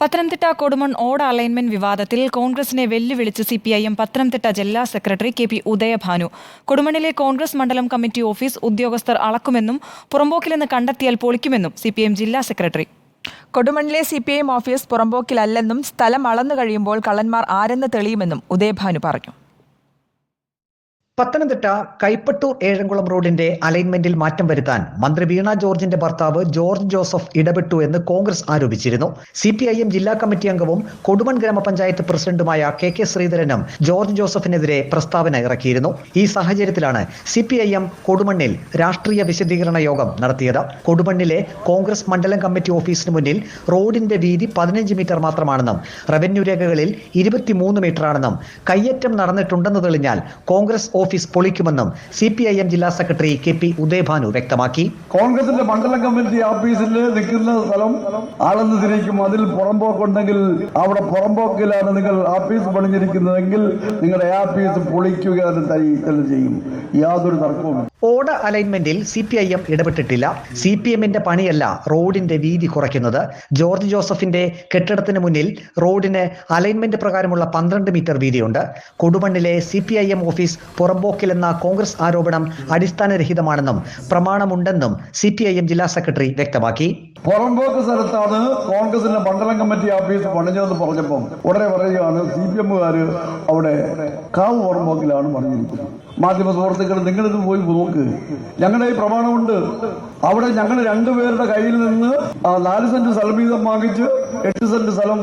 പത്തനംതിട്ട കൊടുമൺ ഓട് അലൈൻമെന്റ് വിവാദത്തിൽ കോൺഗ്രസിനെ വെല്ലുവിളിച്ച് C P I M Pathanamthitta ജില്ലാ സെക്രട്ടറി കെ പി ഉദയഭാനു. കൊടുമണിലെ കോൺഗ്രസ് മണ്ഡലം കമ്മിറ്റി ഓഫീസ് ഉദ്യോഗസ്ഥർ അളക്കുമെന്നും പുറമ്പോക്കിലെന്ന് കണ്ടെത്തിയാൽ പൊളിക്കുമെന്നും സി പി എം ജില്ലാ secretary. കൊടുമണ്ണിലെ C P I M office പുറമ്പോക്കിലല്ലെന്നും സ്ഥലം അളന്നു കഴിയുമ്പോൾ കള്ളന്മാർ ആരെന്ന് തെളിയുമെന്നും ഉദയഭാനു പറഞ്ഞു. പത്തനംതിട്ട കൈപ്പട്ടൂർ ഏഴംകുളം റോഡിന്റെ അലൈൻമെന്റിൽ മാറ്റം വരുത്താൻ മന്ത്രി വീണ ജോർജിന്റെ ഭർത്താവ് ജോർജ് ജോസഫ് ഇടപെട്ടു എന്ന് കോൺഗ്രസ് ആരോപിച്ചിരുന്നു. സി പി ഐ എം ജില്ലാ കമ്മിറ്റി അംഗവും കൊടുമൺ ഗ്രാമപഞ്ചായത്ത് പ്രസിഡന്റുമായ കെ കെ ശ്രീധരനും ജോർജ് ജോസഫിനെതിരെ പ്രസ്താവന ഇറക്കിയിരുന്നു. ഈ സാഹചര്യത്തിലാണ് സി പി ഐ എം കൊടുമണ്ണിൽ രാഷ്ട്രീയ വിശദീകരണ യോഗം നടത്തിയത്. കൊടുമണ്ണിലെ കോൺഗ്രസ് മണ്ഡലം കമ്മിറ്റി ഓഫീസിന് മുന്നിൽ റോഡിന്റെ വീതി പതിനഞ്ച് മീറ്റർ മാത്രമാണെന്നും റവന്യൂ രേഖകളിൽ ഇരുപത്തിമൂന്ന് മീറ്ററാണെന്നും കയ്യേറ്റം നടന്നിട്ടുണ്ടെന്ന് തെളിഞ്ഞാൽ കോൺഗ്രസ് ഓഫീസ് പൊളിക്കുമെന്നും സി പി ഐ എം ജില്ലാ സെക്രട്ടറി കെ പി ഉദയഭാനു വ്യക്തമാക്കി. കോൺഗ്രസിന്റെ മണ്ഡലം കമ്മിറ്റി ഓഫീസിൽ നിൽക്കുന്ന സ്ഥലം ആളെന്ന് തിരിക്കും. അതിൽ പുറമ്പോക്കുണ്ടെങ്കിൽ അവിടെ പുറമ്പോക്കിലാണ് നിങ്ങൾ ഓഫീസ് പണിഞ്ഞിരിക്കുന്നതെങ്കിൽ നിങ്ങളുടെ ഓഫീസ് പൊളിക്കുക ചെയ്യും. യാതൊരു തർക്കവും ഓട അലൈൻമെന്റിൽ സി പി ഐ എം ഇടപെട്ടിട്ടില്ല. സി പി എമ്മിന്റെ പണിയല്ല റോഡിന്റെ വീതി കുറയ്ക്കുന്നത്. ജോർജ് ജോസഫിന്റെ കെട്ടിടത്തിന് മുന്നിൽ റോഡിന് അലൈൻമെന്റ് പ്രകാരമുള്ള പന്ത്രണ്ട് മീറ്റർ വീതിയുണ്ട്. കൊടുമണ്ണിലെ C P I M office പുറമ്പോക്കിലെന്ന Congress ആരോപണം അടിസ്ഥാനരഹിതമാണെന്നും പ്രമാണമുണ്ടെന്നും സി പി ഐ എം ജില്ലാ സെക്രട്ടറി വ്യക്തമാക്കി. പുറമ്പോക്ക് സ്ഥലത്താണ് കോൺഗ്രസിന്റെ മണ്ഡലം കമ്മിറ്റി ഓഫീസ് പണിഞ്ഞതെന്ന് പറഞ്ഞപ്പോൾ ഉടനെ പറയുകയാണ് സി പി എമ്മുകാർ അവിടെ കാവ് പുറമ്പോക്കിലാണ് പണിഞ്ഞിരിക്കുന്നത്. മാധ്യമ സുഹൃത്തുക്കൾ നിങ്ങളിത് പോയി നോക്ക്. ഞങ്ങളുടെ ഈ പ്രമാണമുണ്ട്. അവിടെ ഞങ്ങൾ രണ്ടുപേരുടെ കയ്യിൽ നിന്ന് നാല് സെന്റ് സ്ഥലം വീതം വാങ്ങിച്ച് എട്ട് സെന്റ് സ്ഥലം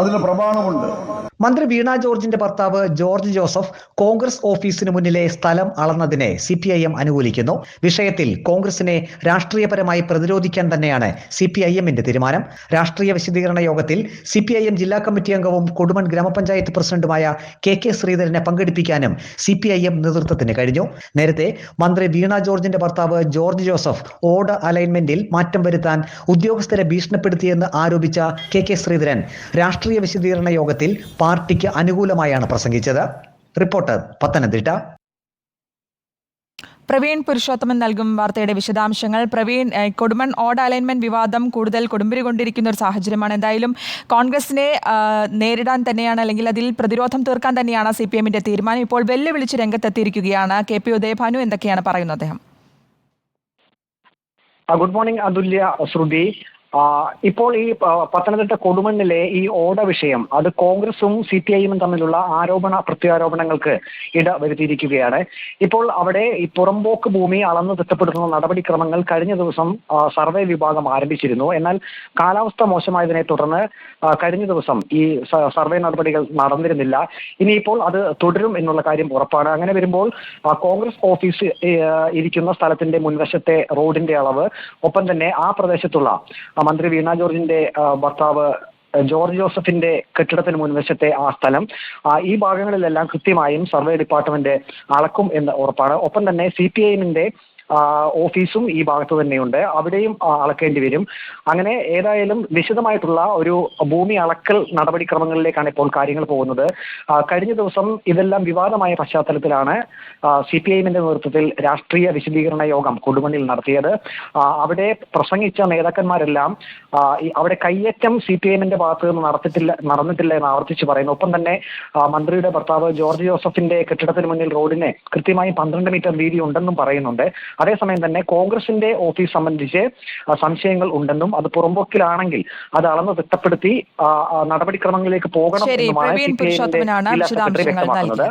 അതിന് പ്രമാണമുണ്ട്. മന്ത്രി വീണ ജോർജിന്റെ ഭർത്താവ് ജോർജ് ജോസഫ് കോൺഗ്രസ് ഓഫീസിന് മുന്നിലെ സ്ഥലം അളന്നതിനെ സി പി ഐ എം അനുകൂലിക്കുന്നു. വിഷയത്തിൽ കോൺഗ്രസിനെ രാഷ്ട്രീയപരമായി പ്രതിരോധിക്കാൻ തന്നെയാണ് സി പി ഐ എമ്മിന്റെ തീരുമാനം. രാഷ്ട്രീയ വിശദീകരണ യോഗത്തിൽ സി പി ഐ എം ജില്ലാ കമ്മിറ്റി അംഗവും കൊടുമൺ ഗ്രാമപഞ്ചായത്ത് പ്രസിഡന്റുമായ കെ കെ ശ്രീധരനെ പങ്കെടുപ്പിക്കാനും സി പി ഐ എം നേതൃത്വത്തിന് കഴിഞ്ഞു. നേരത്തെ മന്ത്രി വീണ ജോർജിന്റെ ഭർത്താവ് ജോർജ് ജോസഫ് ഓർഡർ അലൈൻമെന്റിൽ മാറ്റം വരുത്താൻ ഉദ്യോഗസ്ഥരെ ഭീഷണിപ്പെടുത്തിയെന്ന് ആരോപിച്ച കെ കെ ശ്രീധരൻ രാഷ്ട്രീയ വിശദീകരണ യോഗത്തിൽ പാർട്ടിക്ക് അനുകൂലമായാണ് പ്രസംഗിച്ചത്. റിപ്പോർട്ടർ പത്തനംതിട്ട. പ്രവീൺ പുരുഷോത്തമൻ നൽകും വാർത്തയുടെ വിശദാംശങ്ങൾ. പ്രവീൺ കൊടുമൺ ഓഡ് അലൈൻമെന്റ് വിവാദം കൂടുതൽ കൊടുമ്പിരി കൊണ്ടിരിക്കുന്ന ഒരു സാഹചര്യമാണ്. എന്തായാലും കോൺഗ്രസിനെ നേരിടാൻ തന്നെയാണ് അല്ലെങ്കിൽ അതിൽ പ്രതിരോധം തീർക്കാൻ തന്നെയാണ് സി പി എമ്മിന്റെ തീരുമാനം. ഇപ്പോൾ വെല്ലുവിളിച്ച് രംഗത്തെത്തിയിരിക്കുകയാണ് കെ പി ഉദയഭാനു. എന്തൊക്കെയാണ് പറയുന്നത് അദ്ദേഹം? Good morning Athulya Sruthi. ഇപ്പോൾ ഈ പത്തനംതിട്ട കൊടുമണ്ണിലെ ഈ ഓട വിഷയം അത് കോൺഗ്രസും സി പി ഐയും തമ്മിലുള്ള ആരോപണ പ്രത്യാരോപണങ്ങൾക്ക് ഇട വരുത്തിയിരിക്കുകയാണ്. ഇപ്പോൾ അവിടെ ഈ പുറമ്പോക്ക് ഭൂമി അളന്നു തിട്ടപ്പെടുത്തുന്ന നടപടിക്രമങ്ങൾ കഴിഞ്ഞ ദിവസം സർവേ വിഭാഗം ആരംഭിച്ചിരുന്നു. എന്നാൽ കാലാവസ്ഥ മോശമായതിനെ തുടർന്ന് കഴിഞ്ഞ ദിവസം ഈ സർവേ നടപടികൾ നടന്നിരുന്നില്ല. ഇനിയിപ്പോൾ അത് തുടരും എന്നുള്ള കാര്യം ഉറപ്പാണ്. അങ്ങനെ വരുമ്പോൾ കോൺഗ്രസ് ഓഫീസ് ഇരിക്കുന്ന സ്ഥലത്തിന്റെ മുൻവശത്തെ റോഡിന്റെ അളവ് ഒപ്പം തന്നെ ആ പ്രദേശത്തുള്ള മന്ത്രി വീണ ജോർജിന്റെ ഭർത്താവ് ജോർജ് ജോസഫിന്റെ കെട്ടിടത്തിന് മുൻവശത്തെ ആ സ്ഥലം. ഈ ഭാഗങ്ങളിലെല്ലാം കൃത്യമായും സർവേ ഡിപ്പാർട്ട്മെന്റ് അളക്കും എന്ന് ഉറപ്പാണ്. ഒപ്പം തന്നെ സി പി ഐഎമ്മിന്റെ ഓഫീസും ഈ ഭാഗത്ത് തന്നെയുണ്ട്. അവിടെയും അളക്കേണ്ടി വരും. അങ്ങനെ ഏതായാലും വിശദമായിട്ടുള്ള ഒരു ഭൂമി അളക്കൽ നടപടിക്രമങ്ങളിലേക്കാണ് ഇപ്പോൾ കാര്യങ്ങൾ പോകുന്നത്. കഴിഞ്ഞ ദിവസം ഇതെല്ലാം വിവാദമായ പശ്ചാത്തലത്തിലാണ് സി പി ഐമിന്റെ നേതൃത്വത്തിൽ രാഷ്ട്രീയ വിശദീകരണ യോഗം കൊടുമണ്ണിൽ നടത്തിയത്. അവിടെ പ്രസംഗിച്ച നേതാക്കന്മാരെല്ലാം അവിടെ കയ്യേറ്റം സി പി ഐമിന്റെ ഭാഗത്ത് നിന്ന് നടത്തിട്ടില്ല നടന്നിട്ടില്ല എന്ന് ആവർത്തിച്ച് പറയുന്നു. ഒപ്പം തന്നെ മന്ത്രിയുടെ ഭർത്താവ് ജോർജ് ജോസഫിന്റെ കെട്ടിടത്തിന് മുന്നിൽ റോഡിന് കൃത്യമായി പന്ത്രണ്ട് മീറ്റർ വീതി ഉണ്ടെന്നും പറയുന്നുണ്ട്. അതേസമയം തന്നെ കോൺഗ്രസിന്റെ ഓഫീസ് സംബന്ധിച്ച് സംശയങ്ങൾ ഉണ്ടെന്നും അത് പുറമ്പോക്കിലാണെങ്കിൽ അത് അളന്ന് തിട്ടപ്പെടുത്തി നടപടിക്രമങ്ങളിലേക്ക് പോകണം എന്നുമാണ് സെക്രട്ടറി വ്യക്തമാക്കുന്നത്.